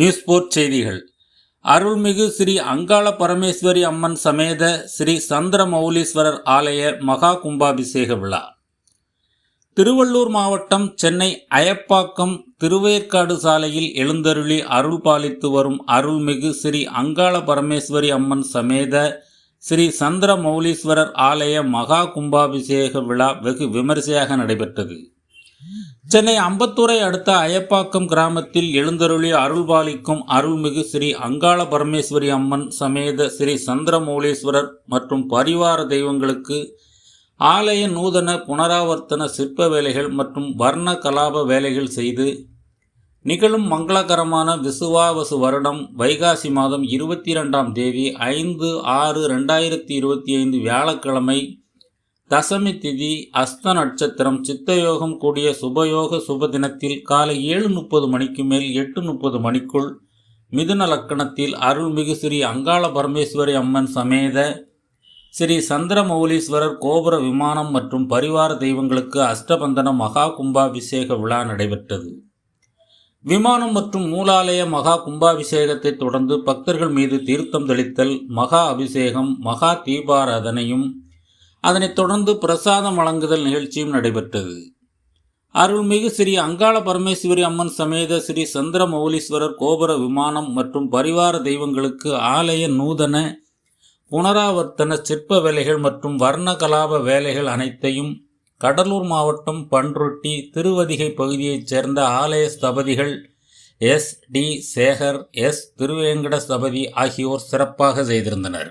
News board செய்திகள். அருள்மிகு ஸ்ரீ அங்காள பரமேஸ்வரி அம்மன் சமேத ஸ்ரீ சந்திரமௌலீஸ்வரர் ஆலய மகா கும்பாபிஷேக விழா. திருவள்ளூர் மாவட்டம் சென்னை அயப்பாக்கம் திருவேற்காடு சாலையில் எழுந்தருளி அருள் பாலித்து வரும் அருள்மிகு ஸ்ரீ அங்காள பரமேஸ்வரி அம்மன் சமேத ஸ்ரீ சந்திரமௌலீஸ்வரர் ஆலய மகா கும்பாபிஷேக விழா வெகு விமரிசையாக நடைபெற்றது. சென்னை அம்பத்தூரை அடுத்த அயப்பாக்கம் கிராமத்தில் எழுந்தருளி அருள்பாலிக்கும் அருள்மிகு ஸ்ரீ அங்காள பரமேஸ்வரி அம்மன் சமேத ஸ்ரீ சந்திரமௌலீஸ்வரர் மற்றும் பரிவார தெய்வங்களுக்கு ஆலய நூதன புனராவர்த்தன சிற்ப வேலைகள் மற்றும் வர்ண கலாப வேலைகள் செய்து நிகழும் மங்களகரமான விசுவாவசு வருடம் வைகாசி மாதம் இருபத்தி ரெண்டாம் தேதி ஐந்து ஆறு ரெண்டாயிரத்தி இருபத்தி ஐந்து வியாழக்கிழமை தசமி திதி அஸ்த நட்சத்திரம் சித்தயோகம் கூடிய சுபயோக சுப தினத்தில் காலை ஏழு முப்பது மணிக்கு மேல் எட்டு முப்பது மணிக்குள் மிதுன லக்கணத்தில் அருள்மிகு ஸ்ரீ அங்காள பரமேஸ்வரி அம்மன் சமேத ஸ்ரீ சந்திரமௌலீஸ்வரர் கோபுர விமானம் மற்றும் பரிவார தெய்வங்களுக்கு அஷ்டபந்தன மகா கும்பாபிஷேக விழா நடைபெற்றது. விமானம் மற்றும் மூலாலய மகா கும்பாபிஷேகத்தை தொடர்ந்து பக்தர்கள் மீது தீர்த்தம் தெளித்தல் மகா அபிஷேகம் மகா தீபாராதனையும் அதனைத் தொடர்ந்து பிரசாதம் வழங்குதல் நிகழ்ச்சியும் நடைபெற்றது. அருள்மிகு ஸ்ரீ அங்காள பரமேஸ்வரி அம்மன் சமேத ஸ்ரீ சந்திரமௌலீஸ்வரர் கோபுர விமானம் மற்றும் பரிவார தெய்வங்களுக்கு ஆலய நூதன புனராவர்த்தன சிற்ப வேலைகள் மற்றும் வர்ண கலாப வேலைகள் அனைத்தையும் கடலூர் மாவட்டம் பன்ருட்டி திருவதிகை பகுதியைச் சேர்ந்த ஆலய ஸ்தபதிகள் S T Sekar S Thiruvenkata Sthapathi ஆகியோர் சிறப்பாக செய்திருந்தனர்.